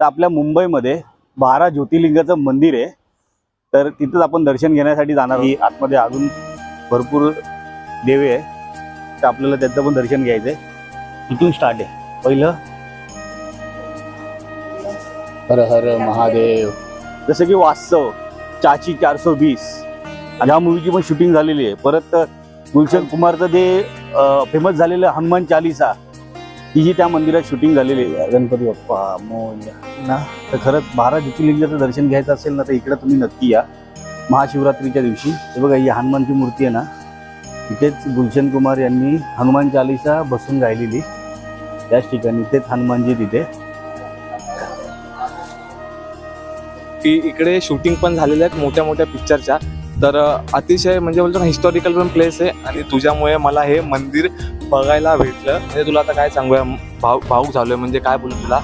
तर आपल्या मुंबईमध्ये बारा ज्योतिर्लिंगाचं मंदिर आहे. तर तिथंच आपण दर्शन घेण्यासाठी जाणार आहोत. आतमध्ये अजून भरपूर देवे आहे. तर आपल्याला त्याचं पण दर्शन घ्यायचं आहे इथून स्टार्ट आहे. पहिलं. हर हर महादेव. जसं की वास्तव चाची चारसो वीस. ह्या मूवीची पण शूटिंग झालेली आहे. परत गुलशन कुमारचं जे फेमस झालेलं हनुमान चालिसा तीही त्या मंदिरात शूटिंग झालेली आहे गणपती बाप्पा मोर्या ना तर खरंच बारा ज्योतिर्लिंगाचं दर्शन घ्यायचं असेल ना तर इकडं तुम्ही नक्की या. महाशिवरात्रीच्या दिवशी. हे बघा ही हनुमानची मूर्ती आहे ना इथेच गुलशन कुमार यांनी हनुमान चालिसा बसून गायलेली त्याच ठिकाणी तेच हनुमानजी तिथे. की इकडे शूटिंग पण झालेल्या आहेत मोठ्या मोठ्या पिक्चरच्या तर अतिशय म्हणजे बोलतो ना हिस्टॉरिकल पण प्लेस आहे. आणि तुझ्यामुळे मला हे मंदिर बघायला भेटलं. म्हणजे तुला आता काय सांगूया? भाऊ भाऊक झालोय म्हणजे काय बोलू तुला?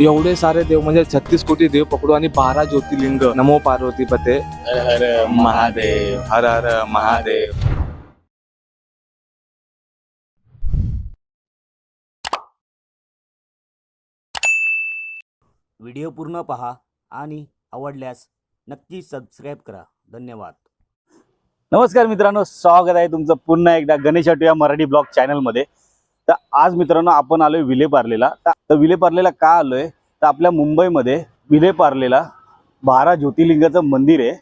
एवढे सारे देव म्हणजे छत्तीस कोटी देव पकडू आणि बारा ज्योतिर्लिंग. नमो पार्वती पते हर हर महादेव. हर हर महादेव. व्हिडिओ पूर्ण पहा आणि आवडल्यास नक्की सबस्क्राईब करा. धन्यवाद. नमस्कार मित्रांनो स्वागत आहे तुमचं पुन्हा एकदा गणेश आटू या मराठी ब्लॉग चॅनलमध्ये. तर आज मित्रांनो आपण आलोय विलेपार्लेला तर- विलेपार्लेला का आलोय? तर आपल्या मुंबईमध्ये विलेपार्लेला बारा ज्योतिर्लिंगाचं मंदिर आहे.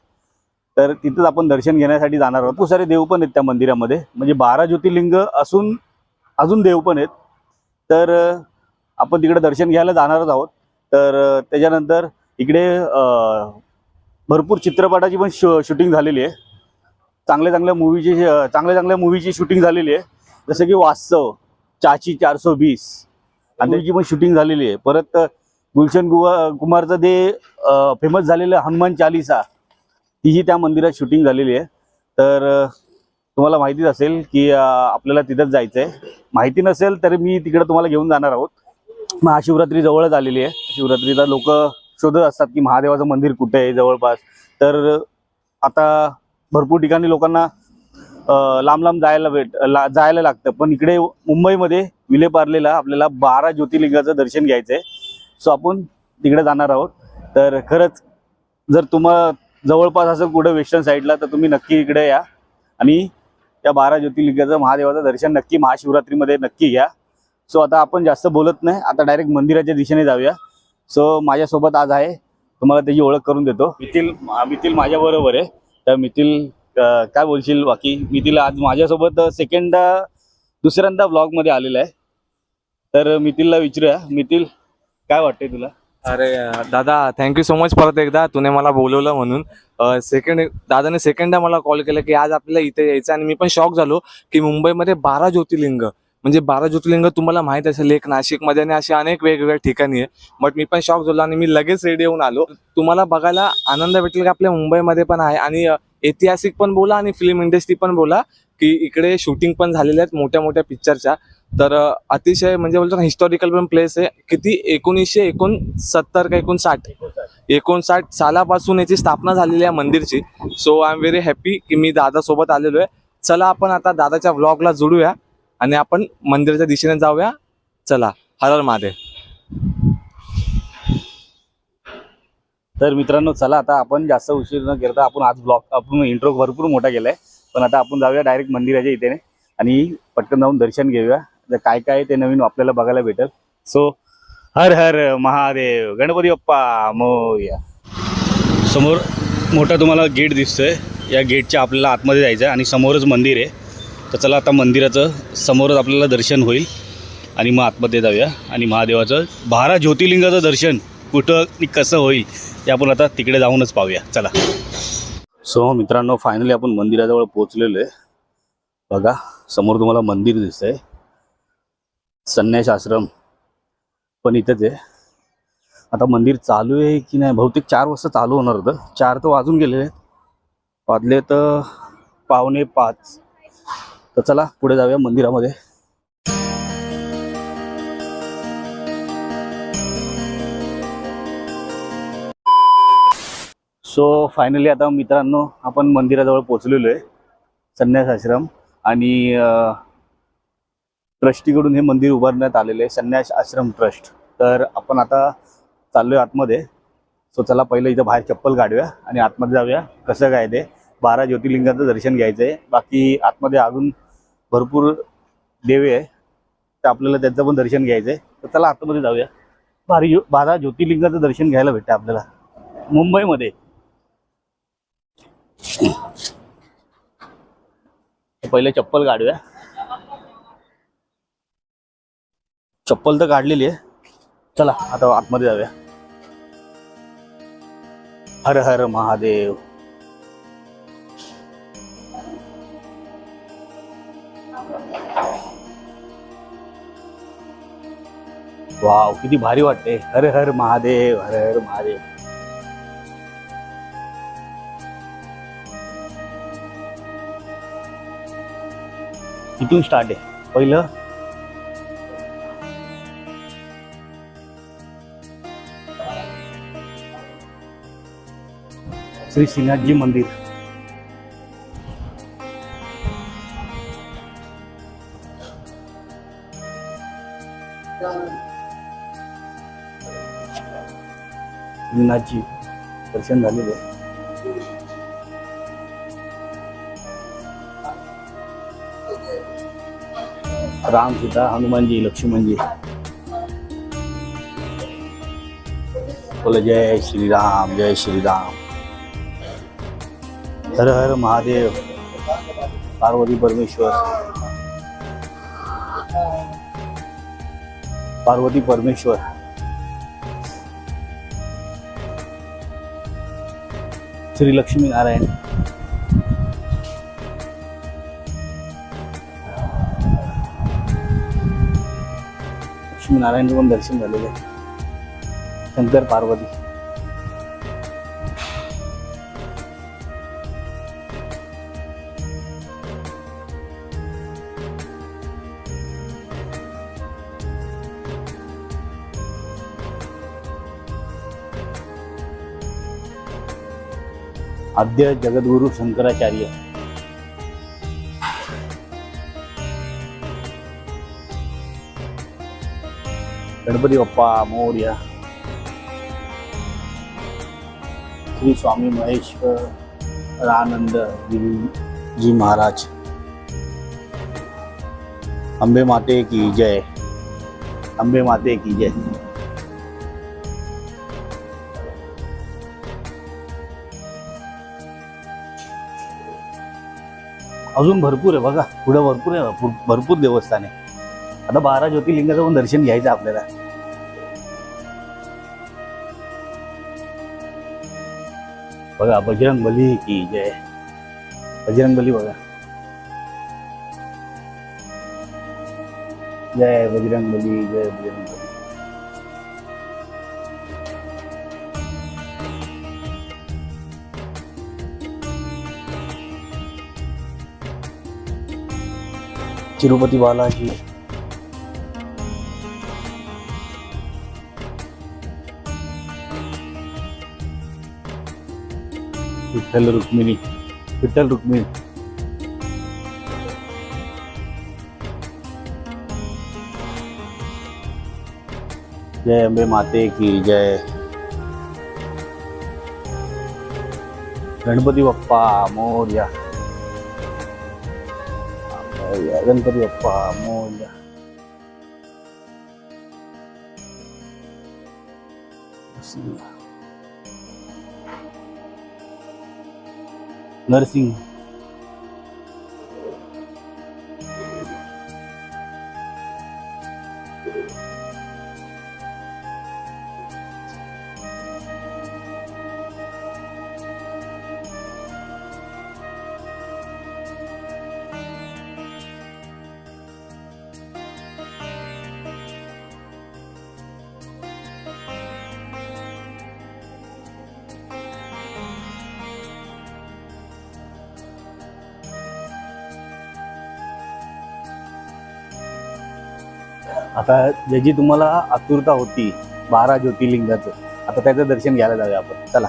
तर तिथंच आपण दर्शन घेण्यासाठी जाणार आहोत. खूप सारे देव पण आहेत त्या मंदिरामध्ये. म्हणजे बारा ज्योतिर्लिंग असून अजून देव पण आहेत. तर आपण तिकडे दर्शन घ्यायला जाणारच आहोत. तर त्याच्यानंतर इकडे भरपूर चित्रपटाची पण शूटिंग झालेली आहे. चांगल्या चांगल्या मूवीची चांगल्या चांगल्या मूवीची शूटिंग झालेली आहे. जसं की वास्तव चाची चारसो वीस आणि त्याची पण शूटिंग झालेली आहे. परत गुलशन गुवा कुमारचं जे फेमस झालेलं हनुमान चालिसा तीही त्या मंदिरात शूटिंग झालेली आहे. तर तुम्हाला माहितीच असेल की आपल्याला तिथंच जायचं आहे माहिती नसेल तर मी तिकडे तुम्हाला घेऊन जाणार आहोत. महाशिवरात्री जवळच आलेली आहे. शिवरात्रीला लोक शोधत असतात की महादेवाचं मंदिर कुठे आहे जवळपास. तर आता भरपूर ठिकाणी लोकांना लांब लांब जायला भेट ला जायला लागतं. पण इकडे मुंबईमध्ये विलेपार्लेला आपल्याला बारा ज्योतिर्लिंगाचं दर्शन घ्यायचं आहे सो आपण तिकडे जाणार आहोत. तर खरंच जर तुम्हा जवळपास असं कुठं वेस्टर्न साईडला तर तुम्ही नक्की इकडे या. आणि त्या बारा ज्योतिर्लिंगाचं महादेवाचं दर्शन नक्की महाशिवरात्रीमध्ये नक्की घ्या. सो आता आपण जास्त बोलत नाही. आता डायरेक्ट मंदिराच्या दिशेने जाऊया. सो माझ्यासोबत आज आहे. तुम्हाला त्याची ओळख करून देतो. मिथिल मिथिल माझ्याबरोबर आहे. तर मिथिल काय बोलशील बाकी? मिथिल आज माझ्यासोबत सेकंड दुसऱ्यांदा ब्लॉगमध्ये आलेला आहे. तर मिथिलला विचारूया. मिथिल काय वाटतंय तुला? अरे दादा थँक्यू सो मच परत एकदा. तुने मला बोलवलं म्हणून. सेकंड दादाने सेकंडदा मला कॉल केला की आज आपल्याला इथे यायचं आणि मी पण शॉक झालो की मुंबईमध्ये बारा ज्योतिर्लिंग. म्हणजे बारा ज्योतिर्लिंग तुम्हाला माहीत असेल एक नाशिकमध्ये आणि असे अनेक वेगवेगळ्या ठिकाणी आहे. बट मी पण शॉक झालो आणि मी लगेच रेडी होऊन आलो. तुम्हाला बघायला आनंद भेटेल की? आपल्या मुंबईमध्ये पण आहे. आणि ऐतिहासिक पण बोला आणि फिल्म इंडस्ट्री पण बोला की इकडे शूटिंग पण झालेल्या आहेत मोठ्या मोठ्या पिक्चरच्या तर अतिशय म्हणजे बोलतो ना हिस्टॉरिकल पण प्लेस आहे. किती एकोणीसशे एकोणसत्तर का एकोणसाठ? एकोणसाठ सालापासून याची स्थापना झालेली आहे मंदिरची. So I am very happy की मी दादासोबत आलेलो आहे. चला आपण आता दादाच्या व्लॉगला जोडूया. आणि आपण मंदिराच्या दिशेने जाऊया. चला हर हर महादेव. तर मित्रांनो चला आता आपण जास्त उशीर न करता आपण आज ब्लॉग आपण इंट्रो भरपूर मोठा केलाय. पण आता आपण जाऊया डायरेक्ट मंदिराच्या इथे आणि पटकन जाऊन दर्शन घेऊया. तर काय काय ते नवीन आपल्याला बघायला भेटेल. सो हर हर महादेव. गणपती बाप्पा मोया. समोर मोठा तुम्हाला गेट दिसतोय. या गेटच्या आपल्याला आतमध्ये जायचं आहे आणि समोरच मंदिर आहे. तर चला आता मंदिराचं समोरच आपल्याला दर्शन होईल आणि मग आतमध्ये जाऊया आणि महादेवाचं बारा ज्योतिर्लिंगाचं दर्शन कुठं आणि कसं होईल ते आपण आता तिकडे जाऊनच पाहूया. चला. सो मित्रांनो फायनली आपण मंदिराजवळ पोहोचलेलो आहे. बघा समोर तुम्हाला मंदिर दिसतंय. संन्यास आश्रम पण इथंच आहे. आता मंदिर चालू आहे की नाही? बहुतेक चार वाजता चालू होणार होतं. चार तर वाजून गेलेले आहेत. वाजले तर पावणे पाच. तर चला पुढे जाऊया मंदिरामध्ये. सो फायनली आता मित्रांनो आपण मंदिराजवळ पोचलेलो आहे संन्यास आश्रम. आणि ट्रस्टीकडून हे मंदिर उभारण्यात आलेलं आहे संन्यास आश्रम ट्रस्ट. तर आपण आता चाललोय आतमध्ये. सो चला पहिलं इथं बाहेर चप्पल काढूया आणि आतमध्ये जाऊया कसं काय ते. बारा ज्योतिर्लिंगाचं दर्शन घ्यायचं आहे बाकी आतमध्ये अजून भरपूर देवे आहे. तर आपल्याला त्यांचं पण दर्शन घ्यायचं आहे तर चला आतमध्ये जाऊया. भारी बारा ज्योतिर्लिंगाचं दर्शन घ्यायला भेटतं आपल्याला. मुंबईमध्ये. पहिले चप्पल काढूया. चप्पल तर काढलेली आहे. चला आता आतमध्ये जाऊया. हर हर महादेव. वाव किती भारी वाटते हर हर महादेव हर हर महादेव. इथून स्टार्ट आहे. पहिलं. श्री श्रीनाथजी मंदिर. श्रीनाथजी दर्शन झालेले. आहे. राम सीता हनुमानजी लक्ष्मणजी. बोला जय श्रीराम जय श्रीराम. हर हर महादेव पार्वती परमेश्वर. पार्वती परमेश्वर. श्री लक्ष्मी नारायण. लक्ष्मी नारायणचं पण दर्शन झालेलं आहे शंकर पार्वती. आद्य जगद्गुरु शंकराचार्य. गणपती बाप्पा मोर्या. श्री स्वामी महेश्वर आनंद जी महाराज. अंबे माते की जय. अंबे माते की जय. अजून भरपूर आहे बघा. पुढं भरपूर आहे भरपूर- भरपूर देवस्थान आहे. आता बारा ज्योतिर्लिंगाचं पण दर्शन घ्यायचं आपल्याला. बघा बजरंग बली की जय. बजरंग बली बघा. जय बजरंग बली जय बजरंग बली तिरुपती बालाजी. विठ्ठल रुक्मिणी विठ्ठल रुक्मिणी. जय अंबे माते की जय. गणपती बाप्पा मोर्या. मोरया. गणपती बाप्पा मोर्या नरसिंग आता ज्याची तुम्हाला आतुरता होती बारा ज्योतिर्लिंगाचं आता त्याचं दर्शन घ्यायला जाऊया आपण. चला.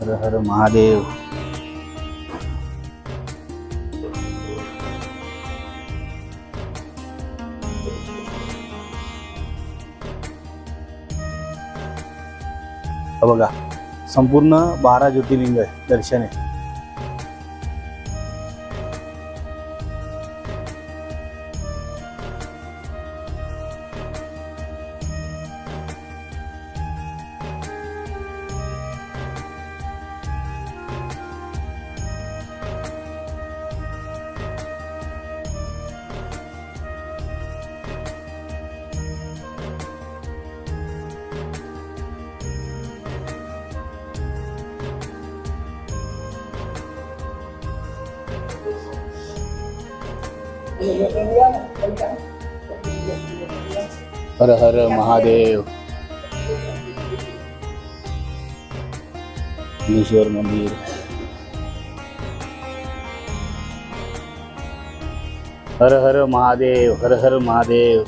हर हर महादेव. बघा संपूर्ण बारा ज्योतिर्लिंग आहे दर्शन आहे. महादेव. ईश्वर मंदिर. हर हर महादेव हर हर महादेव.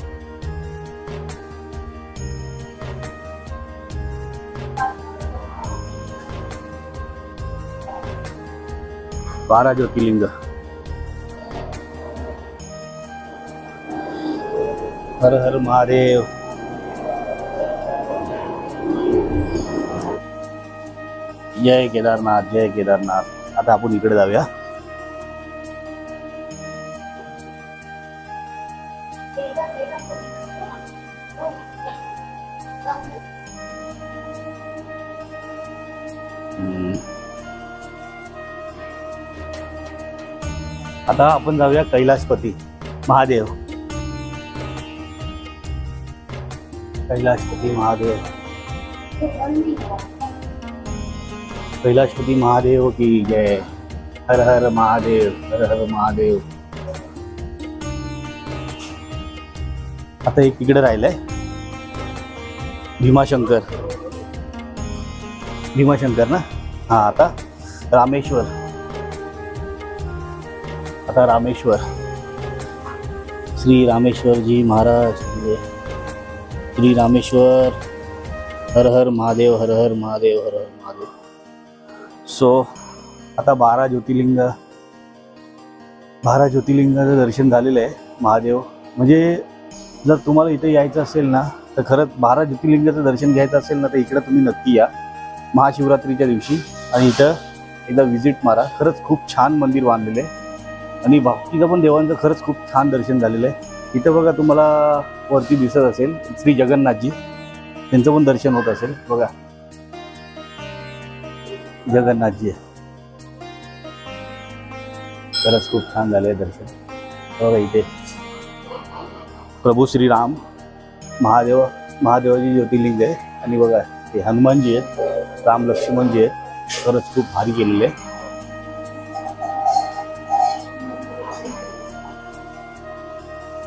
बारा ज्योतिर्लिंग. हर हर महादेव. जय केदारनाथ जय केदारनाथ. आता आपण इकडे जाऊया. आता आपण जाऊया कैलासपती महादेव. कैलाशपती महादेव. कैलाशपती महादेव की जय। हर हर महादेव हर हर महादेव। आता एक इकडे राहिलंय। भीमाशंकर। भीमाशंकर ना? हा आता रामेश्वर। आता रामेश्वर। श्री रामेश्वरजी महाराज श्री रामेश्वर। हर हर महादेव हर हर महादेव हर हर महादेव। सो आता बारा ज्योतिर्लिंग बारा ज्योतिर्लिंगाचं दर्शन झालेलं आहे महादेव. म्हणजे जर तुम्हाला इथे यायचं असेल ना तर खरंच बारा ज्योतिर्लिंगाचं दर्शन घ्यायचं असेल ना तर इकडं तुम्ही नक्की या. महाशिवरात्रीच्या दिवशी. आणि इथं एकदा व्हिजिट मारा. खरंच खूप छान मंदिर बांधलेलं आहे. आणि भक्तीचं पण देवांचं खरंच खूप छान दर्शन झालेलं आहे. इथं बघा तुम्हाला वरती दिसत असेल श्री जगन्नाथजी. त्यांचं पण दर्शन होत असेल. बघा. जगन्नाथजी आहे. खरंच खूप छान झालंय दर्शन. हो बघा इथे प्रभू श्रीराम महादेव महादेवाची ज्योतिर्लिंग आहे. आणि बघा ते हनुमानजी आहेत राम लक्ष्मणजी आहेत. खरंच खूप भारी केलेले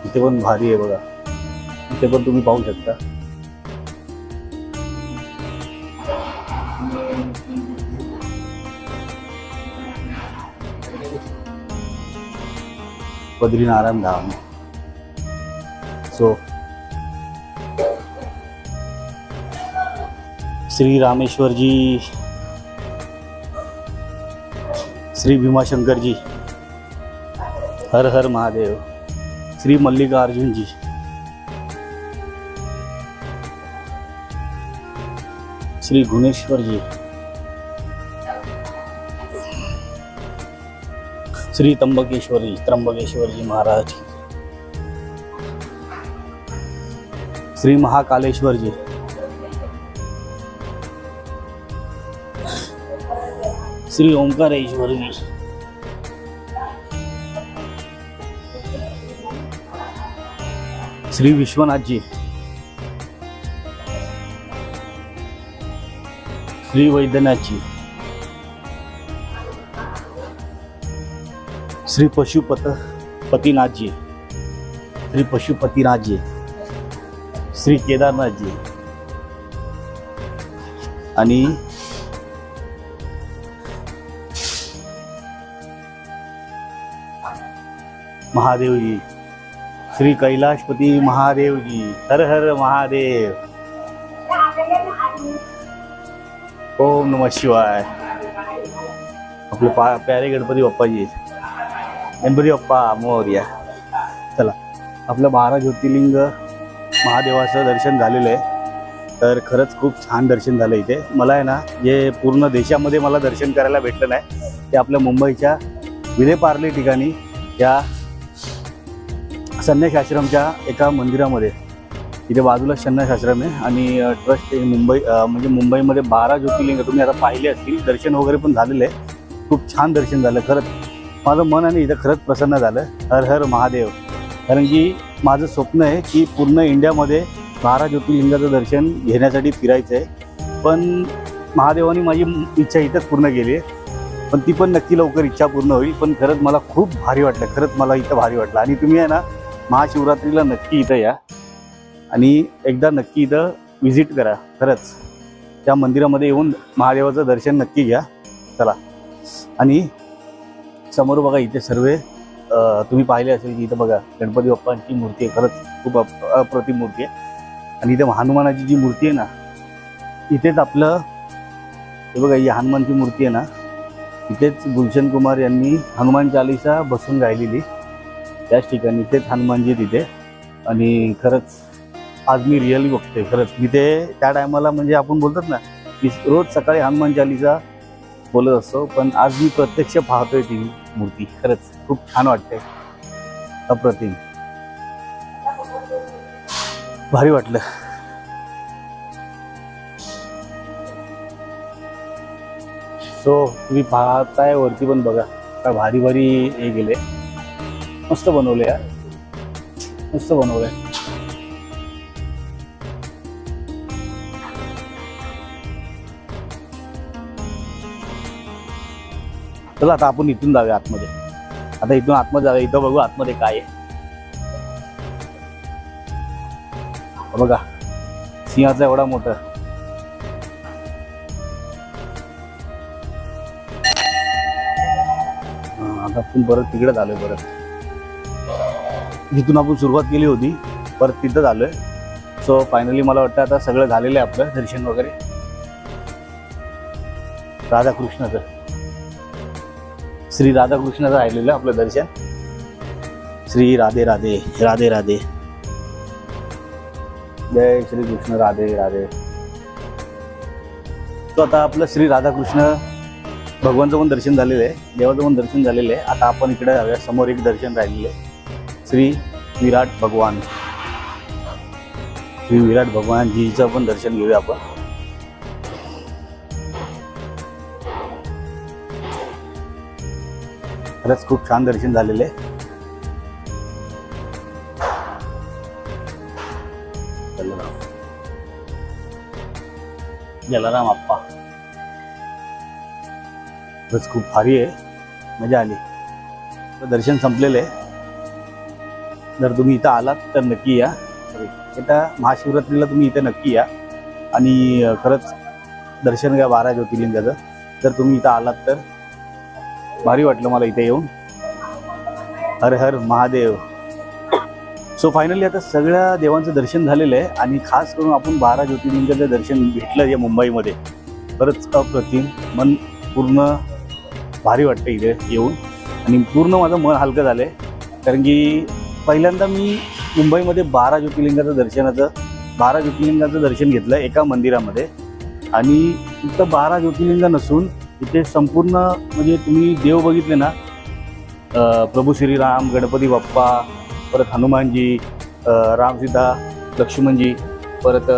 इथे पण भारी आहे बघा. इथे पण तुम्ही पाहू शकता. बद्रीनारायण धाम। सो श्री रामेश्वर जी श्री भीमाशंकर जी हर हर महादेव श्री मल्लिकार्जुन श्री त्र्यंबकेश्वरी त्र्यंबकेश्वर जी महाराज। श्री महाकालेश्वर जी श्री ओंकारेश्वर जी श्री विश्वनाथ जी श्री वैद्यनाथ जी श्री पशुपत पतिनाथ जी श्री पशुपतीनाथजी श्री केदारनाथजी आणि महादेवजी श्री कैलाशपती महादेवजी हर हर महादेव. ओम नम शिवाय. आपले पा प्यारे गणपती बाप्पाजी. गणपती बाप्पा मोर्या चला. आपलं बारा ज्योतिर्लिंग महादेवाचं दर्शन झालेलं आहे. तर खरंच खूप छान दर्शन झालं इथे. मला आहे ना जे पूर्ण देशामध्ये मला दर्शन करायला भेटलं नाही. ते आपल्या मुंबईच्या विलेपार्ले ठिकाणी या संन्यास आश्रमच्या एका मंदिरामध्ये. इथे बाजूला संन्यास आश्रम आहे आणि ट्रस्ट मुंबई म्हणजे मुंबईमध्ये बारा ज्योतिर्लिंग तुम्ही आता पाहिले असतील. दर्शन वगैरे पण झालेलं आहे. खूप छान दर्शन झालं. खरंच माझं मन आणि इथं खरंच प्रसन्न झालं. हर हर महादेव. कारण की माझं स्वप्न आहे की पूर्ण इंडियामध्ये बारा ज्योतिर्लिंगाचं दर्शन घेण्यासाठी फिरायचं आहे. पण महादेवाने माझी इच्छा इथंच पूर्ण केली आहे. पण ती पण नक्की लवकर इच्छा पूर्ण होईल. पण खरंच मला खूप भारी वाटलं. खरंच मला इथं भारी वाटलं. आणि तुम्ही आहे ना महाशिवरात्रीला नक्की इथं या. आणि एकदा नक्की इथं व्हिजिट करा. खरंच. त्या मंदिरामध्ये येऊन महादेवाचं दर्शन नक्की घ्या. चला. आणि समोर बघा इथे सर्व तुम्ही पाहिले असेल की इथं बघा गणपती बाप्पांची मूर्ती आहे. खरंच खूप अप- अप्रतिम मूर्ती आहे. आणि इथे हनुमानाची जी मूर्ती आहे ना इथेच आपलं हे बघा ही हनुमानची मूर्ती आहे ना इथेच गुलशन कुमार यांनी हनुमान चालिसा बसून राहिलेली. त्याच ठिकाणी इथेच हनुमानजी तिथे आणि खरंच आज मी रिअली बघतोय खरंच. मी ते त्या टायमाला म्हणजे आपण बोलतात ना की रोज सकाळी हनुमान चालिसा बोलत असतो पण आज मी प्रत्यक्ष पाहतोय ती मूर्ती. खरंच खूप छान वाटते अप्रतिम. भारी वाटलं. सो तुम्ही पाहताय वरती पण बघा. काय भारी भारी हे गेले. मस्त बनवले यार. मस्त बनवलंय. चला आता आपण इथून जाऊया आतमध्ये. आता इथून आतमध्ये जाऊया इथं बघू आतमध्ये काय आहे. बघा सिंहाचा एवढा मोठा. आता आपण परत तिकडे आलोय परत. जिथून आपण सुरुवात केली होती परत तिथं आलोय सो फायनली मला वाटतं आता सगळं झालेलं आहे आपलं दर्शन वगैरे. राधाकृष्णाचं. श्री राधाकृष्णाचं राहिलेलं आपलं दर्शन. श्री राधे राधे राधे राधे. जय श्री कृष्ण राधे राधे. तो आता आपलं श्री राधाकृष्ण भगवानचं पण दर्शन झालेलं आहे देवाचं पण दर्शन झालेलं आहे. आता आपण इकडे जाऊया समोर एक दर्शन राहिलेलं आहे. श्री विराट भगवान. श्री विराट भगवानजीचं पण दर्शन घेऊया आपण. खरंच खूप छान दर्शन झालेले जलाराम आप्पा. खरंच खूप भारी आहे. मजा आली. दर्शन संपलेले जर तुम्ही इथं आलात तर नक्की या. येत्या महाशिवरात्रीला तुम्ही इथे नक्की या. आणि खरंच दर्शन घ्या बारा ज्योतिर्लिंगाचं. जर तुम्ही इथं आलात तर भारी वाटलं मला इथे येऊन. हर हर महादेव. सो फायनली आता सगळ्या देवांचं दर्शन झालेलं आहे आणि खास करून आपण बारा ज्योतिर्लिंगाचं दर्शन घेतलं या मुंबईमध्ये. खरंच अप्रतिम मन पूर्ण भारी वाटतं इथे येऊन. आणि पूर्ण माझं मन हलकं झालं आहे कारण की पहिल्यांदा मी मुंबईमध्ये बारा ज्योतिर्लिंगाचं दर्शनाचं बारा ज्योतिर्लिंगाचं दर्शन घेतलं एका मंदिरामध्ये. आणि फक्त बारा ज्योतिर्लिंग नसून इथे संपूर्ण म्हणजे तुम्ही देव बघितले ना प्रभू श्रीराम गणपती बाप्पा परत हनुमानजी रामसीता लक्ष्मणजी परत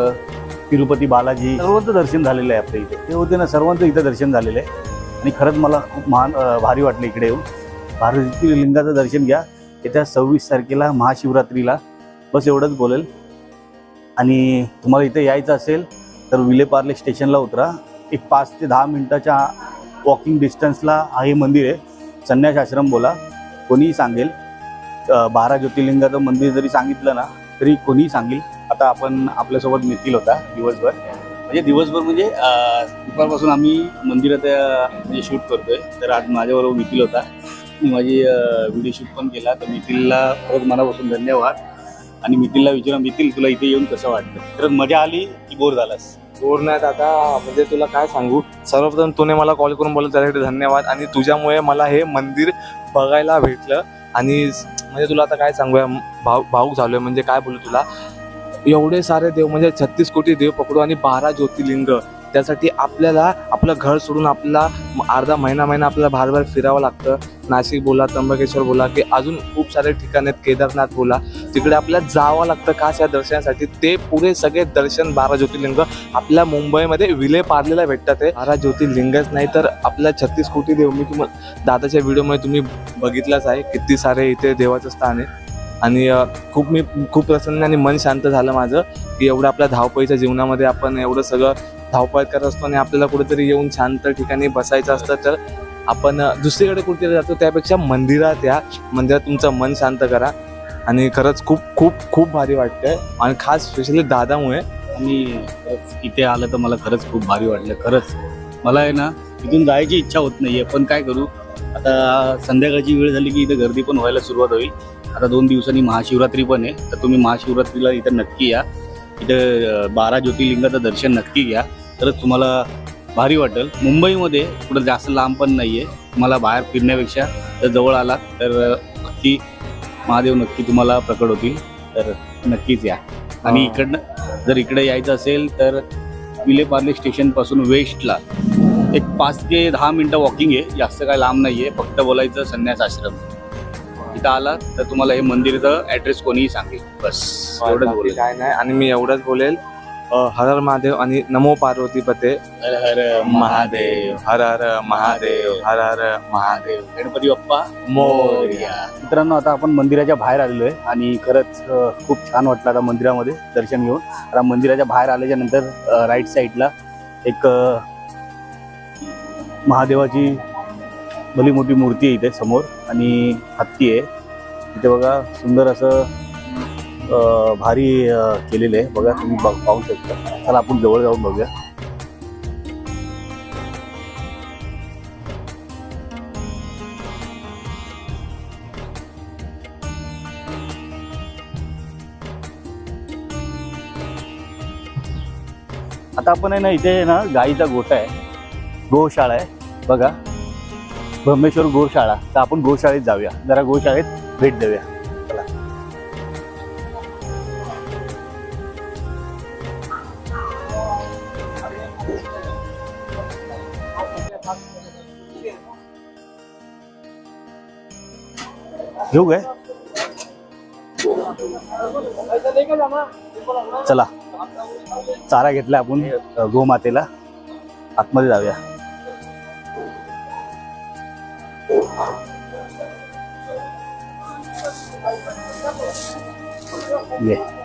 तिरुपती बालाजी सर्वांचं दर्शन झालेलं आहे आपल्या इथे. ते होते ना सर्वांचं इथं दर्शन झालेलं आहे. आणि खरंच मला खूप महान भारी वाटलं इकडे येऊन. बारा लिंगाचं दर्शन घ्या. येत्या सव्वीस तारखेला महाशिवरात्रीला. बस एवढंच बोलेल. आणि तुम्हाला इथे यायचं असेल तर विलेपार्ले स्टेशनला उतरा. एक पाच ते दहा मिनिटाच्या वॉकिंग डिस्टन्सला हे मंदिर आहे. संन्यास आश्रम बोला कोणीही सांगेल. बारा ज्योतिर्लिंगाचं मंदिर जरी सांगितलं ना तरी कोणीही सांगेल. आता आपण आपल्यासोबत मितील होता दिवसभर. म्हणजे दिवसभर म्हणजे दुपारपासून आम्ही मंदिरात म्हणजे शूट करतोय. तर आज माझ्याबरोबर मिथिल होता. मी माझी व्हिडिओ शूट पण केला. तर मिथिलला परत मनापासून धन्यवाद. आणि मिथिलला विचारा मिथिल तुला इथे येऊन कसं वाटलं? तर मजा आली की बोर झालास. पूर्ण आता म्हणजे तुला काय सांगू? सर्वप्रथम तुने मला कॉल करून बोललं त्यासाठी धन्यवाद. आणि तुझ्यामुळे मला हे मंदिर बघायला भेटलं. आणि म्हणजे तुला आता काय सांगूया? भाऊ भाऊक झालोय. म्हणजे काय बोलू तुला? एवढे सारे देव म्हणजे छत्तीस कोटी देव पकडू आणि बारा ज्योतिर्लिंग. त्यासाठी आपल्याला आपलं घर सोडून आपला अर्धा महिना महिना आपल्याला बाहेर बाहेर फिरावं लागतं. नाशिक बोला त्र्यंबकेश्वर बोला की अजून खूप सारे ठिकाण आहेत. केदारनाथ बोला. तिकडे आपल्याला जावं लागतं खास या दर्शनासाठी. ते पुरे सगळे दर्शन बारा ज्योतिर्लिंग आपल्या मुंबईमध्ये विले पारलेला भेटतात ते बारा ज्योतिर्लिंगच नाही तर आपल्या छत्तीस कोटी देव मी तुम्हाला दादाच्या व्हिडिओमध्ये तुम्ही बघितलंच आहे. किती सारे इथे देवाचं स्थान आहे. आणि खूप मी खूप प्रसन्न आणि मन शांत झालं माझं की एवढं आपल्या धावपळीच्या जीवनामध्ये आपण एवढं सगळं धावपळ करत असतो आणि आपल्याला कुठेतरी येऊन शांत ठिकाणी बसायचं असतं तर आपण दुसरीकडे कुठेतरी जातो त्यापेक्षा मंदिरात या. मंदिरात तुमचं मन शांत करा. आणि खरंच खूप खूप खूप भारी वाटतंय. आणि खास स्पेशली दादामुळे. आणि इथे आलं तर मला खरंच खूप भारी वाटलं खरंच. मला आहे ना इथून जायची इच्छा होत नाहीये पण काय करू? आता संध्याकाळची वेळ झाली की इथं गर्दी पण व्हायला सुरुवात होईल. आता दोन दिवसांनी महाशिवरात्री पण आहे तर तुम्ही महाशिवरात्रीला इथं नक्की या. इथं बारा ज्योतिर्लिंगाचं दर्शन नक्की घ्या. तरच तुम्हाला भारी वाटेल. मुंबईमध्ये कुठं जास्त लांब पण नाहीये. तुम्हाला बाहेर फिरण्यापेक्षा जर जवळ आलात तर नक्की महादेव नक्की तुम्हाला प्रकट होतील. तर नक्कीच या. आणि. इकडनं जर इकडे यायचं असेल तर विलेपार्ले स्टेशनपासून वेस्टला एक पाच ते दहा मिनिटं वॉकिंग आहे. जास्त काय लांब नाहीये. फक्त बोलायचं संन्यास आश्रम. इथं आला तर तुम्हाला हे मंदिरचं ऍड्रेस कोणीही सांगेल. बस. एवढंच बोलेल काय नाही. आणि मी एवढंच बोलेल. हर हर महादेव आणि नमो पार्वती पते हर हर महादेव. हर हर महादेव हर हर महादेव. गणपती बाप्पा मोरया. मित्रांनो आता आपण मंदिराच्या बाहेर आलेलो आहे आणि खरंच अ, खूप छान वाटलं आता मंदिरामध्ये दर्शन घेऊन. आता मंदिराच्या बाहेर आल्याच्यानंतर अ, राईट साईडला एक अ, महादेवाची भली मोठी मूर्ती आहे इथे समोर आणि हत्ती आहे. इथे बघा सुंदर असं भारी केलेले आहे. बघा तुम्ही बघ- पाहू शकता. चला आपण जवळ जाऊन बघूया. आता आपण आहे ना इथे आहे ना गाईचा गोठा आहे. गोशाळा आहे. बघा. ब्रह्मेश्वर गोशाळा. तर आपण गोशाळेत जाऊया. जरा गोशाळेत भेट देऊया. घेऊ काय? चला. चारा घेतला आपण गोमातेला. आतमध्ये जाऊया. ये.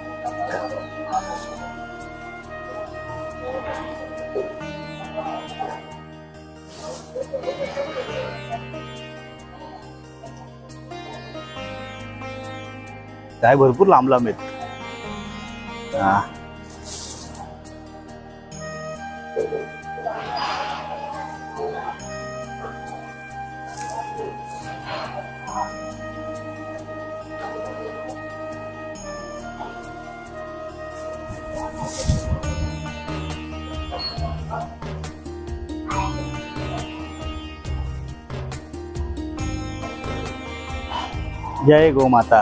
काय भरपूर लांब लांब आहेत हा जय गो माता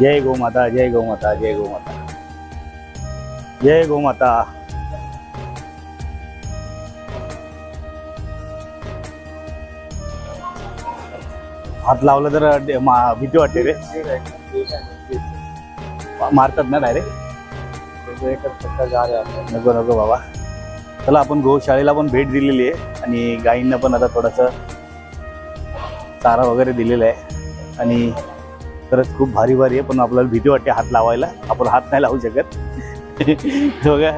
जय गो माता जय गो माता जय गो माता। जय गो माता। हात लावलं तर भीती वाटते रे. मारतात ना डायरेक्ट नको नको बाबा. चला आपण गोशाळेला पण भेट दिलेली आहे आणि गायींना पण आता थोडंसं चारा वगैरे दिलेला आहे. आणि खरंच खूप भारी भारी आहे पण आपल्याला भीती वाटते हात लावायला. आपण हात नाही लावू शकत. हो बघा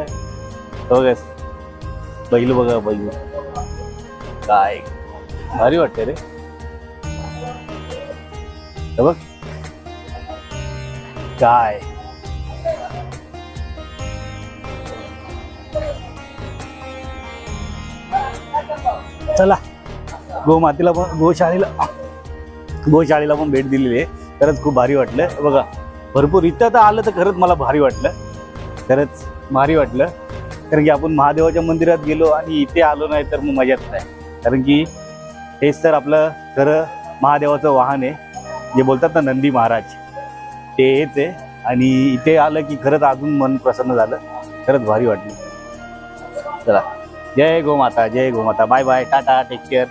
बघा हो बैल बघा बैल. काय? भारी वाटते रे. बघ. काय? चला. गोमातेला पण गोशाळेला गोशाळेला पण भेट दिलेली आहे. खरंच खूप भारी वाटलं. बघा भरपूर इथं तर आलं तर खरंच मला भारी वाटलं. खरंच भारी वाटलं. कारण की आपण महादेवाच्या मंदिरात गेलो आणि इथे आलो नाही तर मग मजाच नाही. कारण की हेच तर आपलं खरं महादेवाचं वाहन आहे. जे बोलतात ना नंदी महाराज ते हेच आहे. आणि इथे आलं की खरंच अजून मन प्रसन्न झालं. खरंच भारी वाटलं. चला जय गोमाता जय गोमाता bye bye tata take care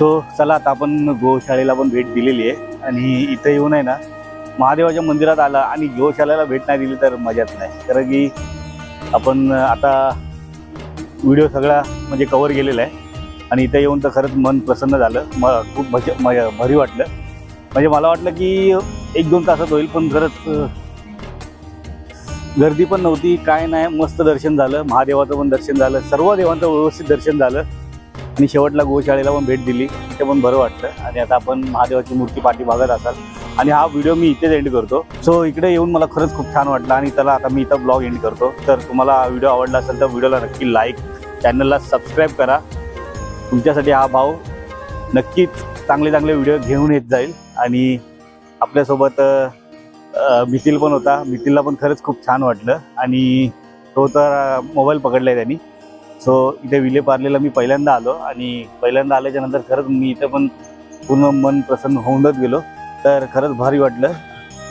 so चला आता आपण गोशाळेला पण भेट दिलेली आहे. आणि इथं येऊन आहे ना महादेवाच्या मंदिरात आला आणि गोशाळेला भेट नाही दिली तर मजाच नाही. कारण की आपण आता व्हिडिओ सगळा म्हणजे कवर केलेला आहे. आणि इथं येऊन तर खरंच मन प्रसन्न झालं. म खूप मजा मजा भारी वाटलं. म्हणजे मला वाटलं की एक दोन तासात होईल पण खरंच गर्दी पण नव्हती काय नाही मस्त दर्शन झालं. महादेवाचं पण दर्शन झालं. सर्व देवांचं व्यवस्थित दर्शन झालं. आणि शेवटला गोशाळेला पण भेट दिली. ते पण बरं वाटलं. आणि आता आपण महादेवाची मूर्ती पाठी बघत असाल. आणि हा व्हिडिओ मी इथेच एंड करतो. सो इकडे येऊन मला खरंच खूप छान वाटलं. आणि त्याला आता मी इथं ब्लॉग एंड करतो. तर तुम्हाला व्हिडिओ आवडला असेल तर व्हिडिओला नक्की लाईक चॅनलला सबस्क्राईब करा. तुमच्यासाठी हा भाव नक्कीच चांगले चांगले व्हिडिओ घेऊन येत जाईल. आणि आपल्यासोबत मिथिल पण होता. मिथिलला पण खरंच खूप छान वाटलं. आणि तो तर मोबाईल पकडला आहे त्यांनी. सो इथे विले पार्लेला मी पहिल्यांदा आलो आणि पहिल्यांदा आल्याच्यानंतर खरंच मी इथं पण पूर्ण मन प्रसन्न होऊनच गेलो. तर खरंच भारी वाटलं.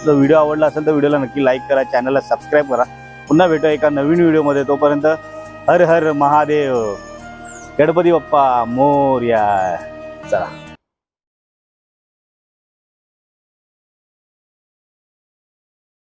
जर व्हिडिओ आवडला असेल तर व्हिडिओला नक्की लाईक करा चॅनलला सबस्क्राईब करा. पुन्हा भेटू एका नवीन व्हिडिओमध्ये. तोपर्यंत हर हर महादेव. गणपती बाप्पा मोर्या. चला.